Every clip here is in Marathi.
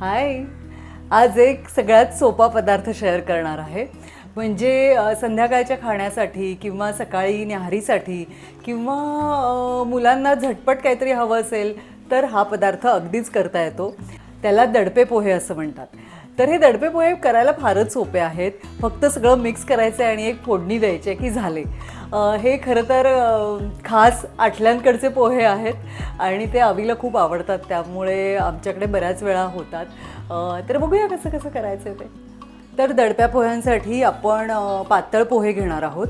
हाय. आज एक सगळ्यात सोपा पदार्थ शेअर करणार आहे. म्हणजे संध्याकाळच्या खाण्यासाठी किंवा सकाळी न्याहारीसाठी किंवा मुलांना झटपट काहीतरी हवं असेल तर हा पदार्थ अगदीच करता येतो. त्याला दडपे पोहे असं म्हणतात. तर हे दडपे पोहे करायला फारच सोपे आहेत. फक्त सगळं मिक्स करायचं आहे आणि एक फोडणी द्यायची आहे की झाले. हे खरं तर खास आठल्यांकडचे पोहे आहेत आणि ते अवीला खूप आवडतात. त्यामुळे आमच्याकडे बऱ्याच वेळा होतात. तर बघूया कसं कसं करायचं ते. तर दडप्या पोह्यांसाठी आपण पातळ पोहे घेणार आहोत.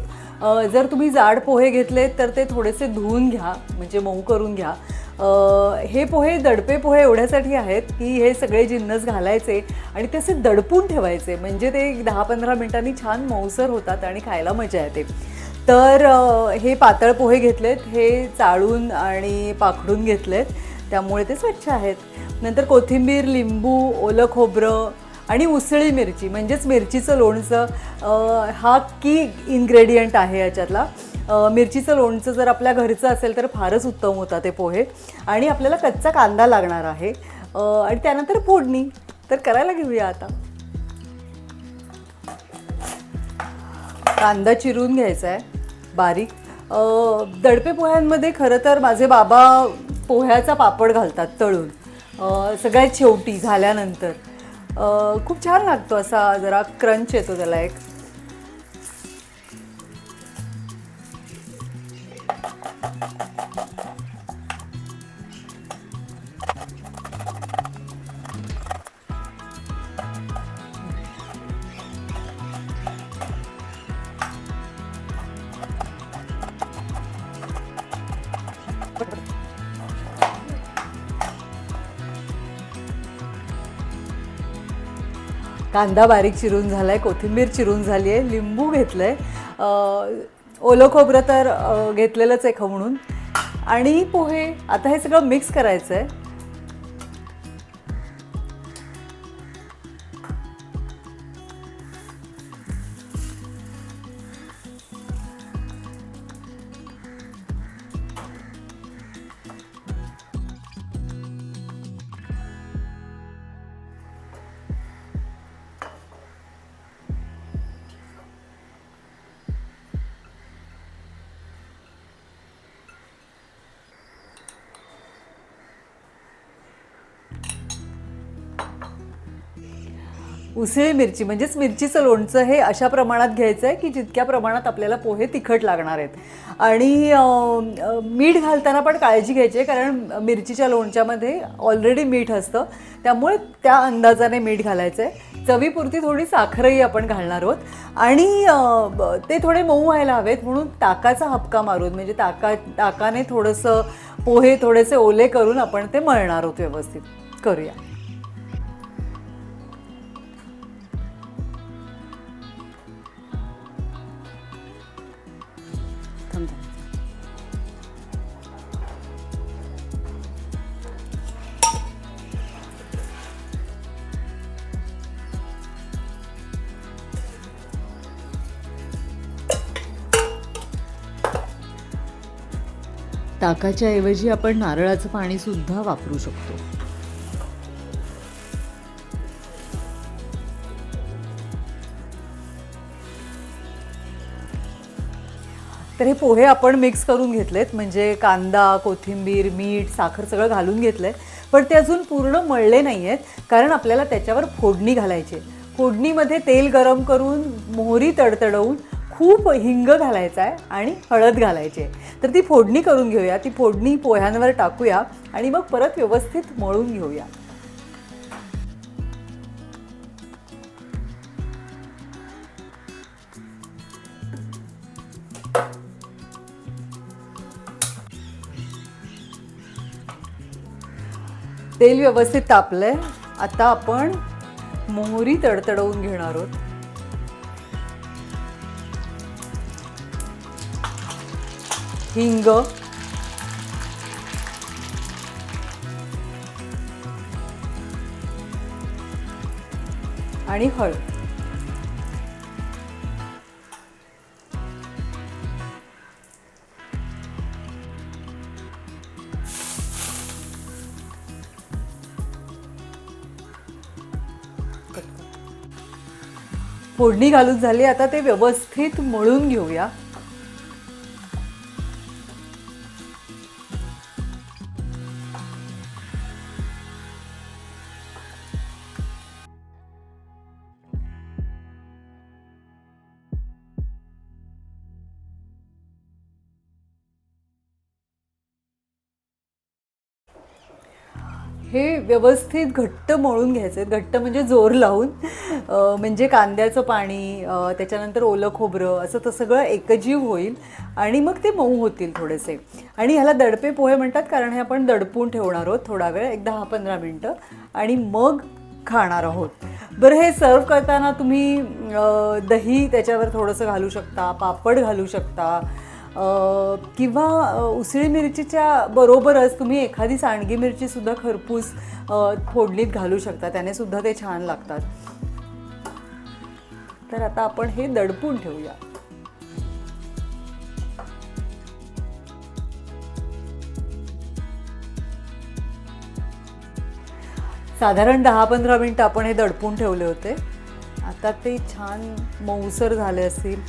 जर तुम्ही जाड पोहे घेतले तर ते थोडेसे धुवून घ्या. म्हणजे मऊ करून घ्या. हे पोहे दडपे पोहे एवढ्यासाठी आहेत की हे सगळे जिन्नस घालायचे आणि ते असे दडपून ठेवायचे. म्हणजे ते दहा पंधरा मिनिटांनी छान मऊसर होतात आणि खायला मजा येते. तर हे पातळ पोहे घेतलेत हे चाळून आणि पाखडून घेतलेत. त्यामुळे ते स्वच्छ आहेत. नंतर कोथिंबीर लिंबू ओलं खोबरं आणि उसळी मिरची म्हणजेच मिरचीचं लोणचं हा की इन्ग्रेडियंट आहे याच्यातला. मिरचीचं लोणचं जर आपल्या घरचं असेल तर फारच उत्तम होता ते पोहे. आणि आपल्याला कच्चा कांदा लागणार आहे. आणि त्यानंतर फोडणी. तर करायला घेऊया आता. कांदा चिरून घ्यायचा आहे. बारीक. दडपे पोह्यांमध्ये खरं तर माझे बाबा पोह्याचा पापड घालतात तळून. सगळ्यात शेवटी झाल्यानंतर. खूप छान लागतो असा जरा क्रंच येतो त्याला एक. कांदा बारीक चिरून झाला आहे कोथिंबीर चिरून झाली आहे लिंबू घेतलं आहे ओलं खोबरं तर घेतलेलंच आहे खवणून आणि पोहे आता हे सगळं मिक्स करायचं आहे उसळी मिरची म्हणजेच मिरचीचं लोणचं हे अशा प्रमाणात घ्यायचं आहे की जितक्या प्रमाणात आपल्याला पोहे तिखट लागणार आहेत. आणि मीठ घालताना पण काळजी घ्यायची आहे कारण मिरचीच्या लोणच्यामध्ये ऑलरेडी मीठ असतं. त्यामुळे त्या अंदाजाने मीठ घालायचं आहे चवीपुरती थोडी साखरही आपण घालणार आहोत. आणि ते थोडे मऊ व्हायला हवेत म्हणून ताकाचा हपका मारून म्हणजे ताका ताकाने थोडंसं पोहे थोडेसे ओले करून आपण ते मळणार आहोत व्यवस्थित. करूया. ताकाच्या ऐवजी आपण नारळाचं पाणी सुद्धा वापरू शकतो तर हे पोहे आपण मिक्स करून घेतलेत म्हणजे कांदा कोथिंबीर मीठ साखर सगळं घालून घेतलंय पण ते अजून पूर्ण मळले नाही आहेत कारण आपल्याला त्याच्यावर फोडणी घालायची आहे. फोडणीमध्ये तेल गरम करून मोहरी तडतडवून खूप हिंग घालायचा आहे आणि हळद घालायची आहे. तर ती फोडणी करून घेऊया. ती फोडणी पोह्यांवर टाकूया आणि मग परत व्यवस्थित मळून घेऊया. तेल व्यवस्थित तापलंय. आता आपण मोहरी तडतडवून घेणार आहोत. हिंग आणि हळद. फोडणी घालून झाली. आता ते व्यवस्थित मळून घेऊया. हे व्यवस्थित घट्ट मळून घ्यायचे. घट्ट म्हणजे जोर लावून. म्हणजे कांद्याचं पाणी त्याच्यानंतर ओलं खोबरं असं तर सगळं एकजीव होईल आणि मग ते मऊ होतील थोडेसे. आणि ह्याला दडपे पोहे म्हणतात कारण हे आपण दडपून ठेवणार आहोत थोडा वेळ एक दहा पंधरा मिनटं. आणि मग खाणार आहोत. बरं हे सर्व करताना तुम्ही दही त्याच्यावर थोडंसं घालू शकता पापड घालू शकता किंवा उसळी मिरचीच्या बरोबरच तुम्ही एखादी सांडगी मिरचीसुद्धा खरपूस फोडणीत घालू शकता. त्याने सुद्धा ते छान लागतात. तर आता आपण हे दडपून ठेवूया. साधारण दहा पंधरा मिनटं आपण हे दडपून ठेवले होते. आता ते छान मऊसर झाले असतील.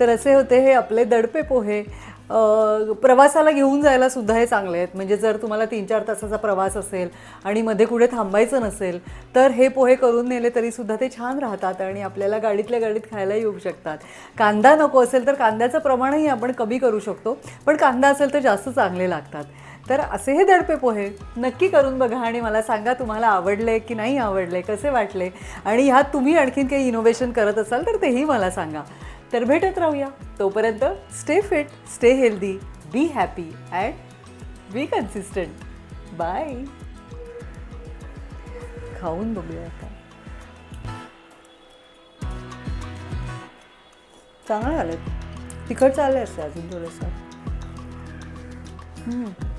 तर असे होते हे आपले दडपे पोहे. प्रवासाला घेऊन जायला सुद्धा हे चांगले आहेत. म्हणजे जर तुम्हाला तीन चार तासाचा प्रवास असेल आणि मध्ये कुठे थांबायचं नसेल तर हे पोहे करून नेले तरीसुद्धा ते छान राहतात आणि आपल्याला गाडीतल्या गाडीत खायला येऊ शकतात. कांदा नको असेल तर कांद्याचं प्रमाणही आपण कमी करू शकतो पण कांदा असेल तर जास्त चांगले लागतात. तर असे हे दडपे पोहे नक्की करून बघा आणि मला सांगा तुम्हाला आवडले की नाही आवडले कसे वाटले? आणि ह्यात तुम्ही आणखीन काही इनोव्हेशन करत असाल तर तेही मला सांगा. तर भेटत राहूया. तोपर्यंत stay fit stay healthy be happy and be consistent bye खाऊन बघूया आता. चांगलं झालं. तिखट चाललं असतं अजून थोडंसं. हम्म.